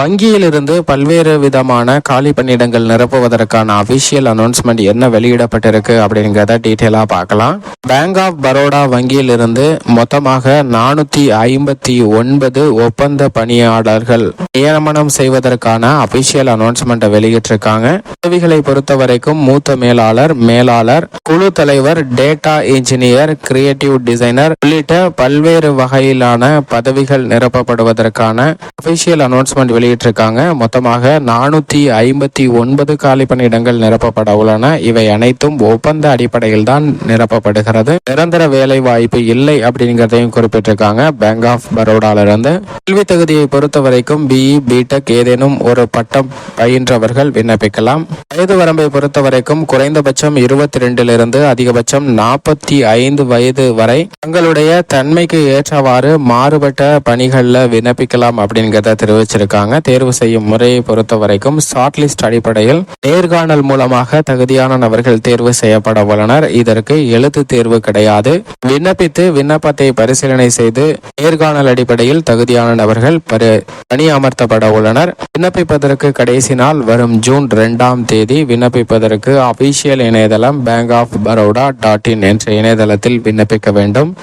வங்கியிலிருந்து பல்வேறு விதமான காலி பணியிடங்கள் நிரப்புவதற்கான அபிஷியல் அனௌன்ஸ்மெண்ட் என்ன வெளியிடப்பட்டிருக்கு அப்படிங்கிறத டீட்டெயிலாக பார்க்கலாம். பேங்க் ஆஃப் பரோடா வங்கியிலிருந்து மொத்தமாக நானூற்றி ஐம்பத்தி ஒன்பது ஒப்பந்த பணியாளர்கள் நியமனம் செய்வதற்கான அபிஷியல் அனௌன்ஸ்மெண்ட்டை வெளியிட்டிருக்காங்க. உதவிகளை பொறுத்த வரைக்கும் மூத்த மேலாளர் மேலாளர் குழு தலைவர் டேட்டா இன்ஜினியர் கிரியேட்டிவ் டிசைனர் உள்ளிட்ட பல்வேறு வகையிலான பதவிகள் நிரப்பப்படுவதற்கான அபிஷியல் அனௌன்ஸ்மெண்ட் வெளியிட்டிருக்காங்க. மொத்தமாக நானூத்தி ஐம்பத்தி ஒன்பது காலி பணியிடங்கள் நிரப்பப்பட உள்ளன. இவை அனைத்தும் ஒப்பந்த அடிப்படையில் தான் நிரப்பப்படுகிறது. நிரந்தர வேலை வாய்ப்பு இல்லை அப்படிங்கிறதையும் குறிப்பிட்டிருக்காங்க. பேங்க் ஆஃப் பரோடால கல்வி தகுதியை பொறுத்த வரைக்கும் பிஇ பிடெக் ஏதேனும் ஒரு பட்டம் பயின்றவர்கள் விண்ணப்பிக்கலாம். வயது வரம்பை பொறுத்த வரைக்கும் குறைந்தபட்சம் இருபத்தி ரெண்டிலிருந்து அதிகபட்சம் நாற்பத்தி ஐந்து வயது வரை தங்களுடைய தன்மைக்கு ஏற்றவாறு மாறுபட்ட பணிகள்ல விண்ணப்பிக்கலாம் அப்படிங்கிறத தெரிவிச்சிருக்காங்க. தேர்வு செய்யும் முறையை பொறுத்த வரைக்கும் ஷார்ட் லிஸ்ட் அடிப்படையில் நேர்காணல் மூலமாக தகுதியான நபர்கள் தேர்வு செய்யப்பட உள்ளனர். இதற்கு எழுத்து தேர்வு கிடையாது. விண்ணப்பித்து விண்ணப்பத்தை பரிசீலனை செய்து நேர்காணல் அடிப்படையில் தகுதியான நபர்கள் பணி அமர்த்தப்பட உள்ளனர். விண்ணப்பிப்பதற்கு கடைசி நாள் வரும் ஜூன் இரண்டாம் தேதி விண்ணப்பிப்பதற்கு அபிஷியல் இணையதளம் bank of Baroda dot in என்ற இணையதளத்தில் விண்ணப்பிக்க வேண்டும்.